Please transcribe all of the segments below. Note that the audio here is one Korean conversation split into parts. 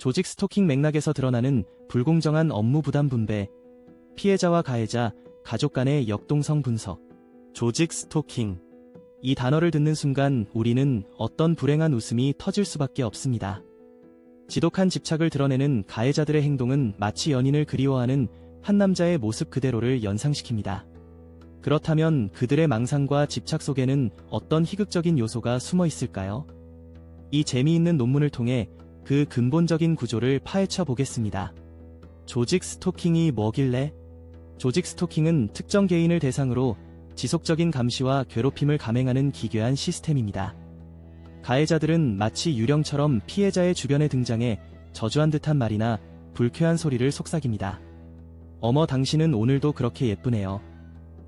조직 스토킹 맥락에서 드러나는 불공정한 업무 부담 분배, 피해자와 가해자, 가족 간의 역동성 분석, 조직 스토킹. 이 단어를 듣는 순간 우리는 어떤 불행한 웃음이 터질 수밖에 없습니다. 지독한 집착을 드러내는 가해자들의 행동은 마치 연인을 그리워하는 한 남자의 모습 그대로를 연상시킵니다. 그렇다면 그들의 망상과 집착 속에는 어떤 희극적인 요소가 숨어 있을까요? 이 재미있는 논문을 통해 그 근본적인 구조를 파헤쳐 보겠습니다. 조직 스토킹이 뭐길래? 조직 스토킹은 특정 개인을 대상으로 지속적인 감시와 괴롭힘을 감행하는 기괴한 시스템입니다. 가해자들은 마치 유령처럼 피해자의 주변에 등장해 저주한 듯한 말이나 불쾌한 소리를 속삭입니다. 어머 당신은 오늘도 그렇게 예쁘네요.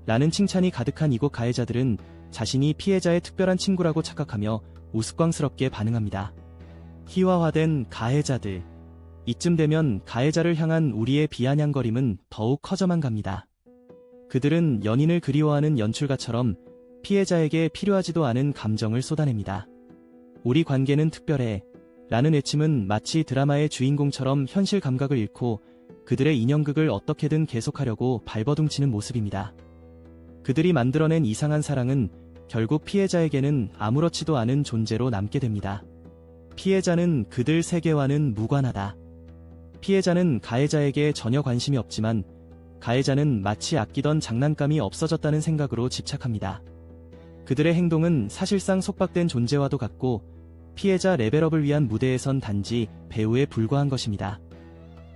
라는 칭찬이 가득한 이곳 가해자들은 자신이 피해자의 특별한 친구라고 착각하며 우스꽝스럽게 반응합니다. 희화화된 가해자들. 이쯤 되면 가해자를 향한 우리의 비아냥거림은 더욱 커져만 갑니다. 그들은 연인을 그리워하는 연출가처럼 피해자에게 필요하지도 않은 감정을 쏟아냅니다. 우리 관계는 특별해. 라는 외침은 마치 드라마의 주인공처럼 현실 감각을 잃고 그들의 인형극을 어떻게든 계속하려고 발버둥치는 모습입니다. 그들이 만들어낸 이상한 사랑은 결국 피해자에게는 아무렇지도 않은 존재로 남게 됩니다. 피해자는 그들 세계와는 무관하다. 피해자는 가해자에게 전혀 관심이 없지만 가해자는 마치 아끼던 장난감이 없어졌다는 생각으로 집착합니다. 그들의 행동은 사실상 속박된 존재와도 같고 피해자 레벨업을 위한 무대에선 단지 배우에 불과한 것입니다.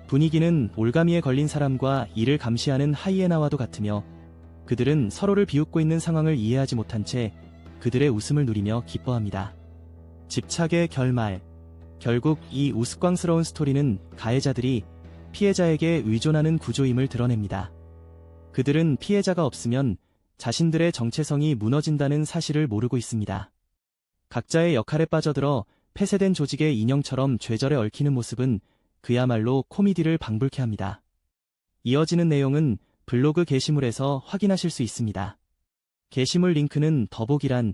분위기는 올가미에 걸린 사람과 이를 감시하는 하이에나와도 같으며 그들은 서로를 비웃고 있는 상황을 이해하지 못한 채 그들의 웃음을 누리며 기뻐합니다. 집착의 결말. 결국 이 우스꽝스러운 스토리는 가해자들이 피해자에게 의존하는 구조임을 드러냅니다. 그들은 피해자가 없으면 자신들의 정체성이 무너진다는 사실을 모르고 있습니다. 각자의 역할에 빠져들어 폐쇄된 조직의 인형처럼 죄절에 얽히는 모습은 그야말로 코미디를 방불케 합니다. 이어지는 내용은 블로그 게시물에서 확인하실 수 있습니다. 게시물 링크는 더보기란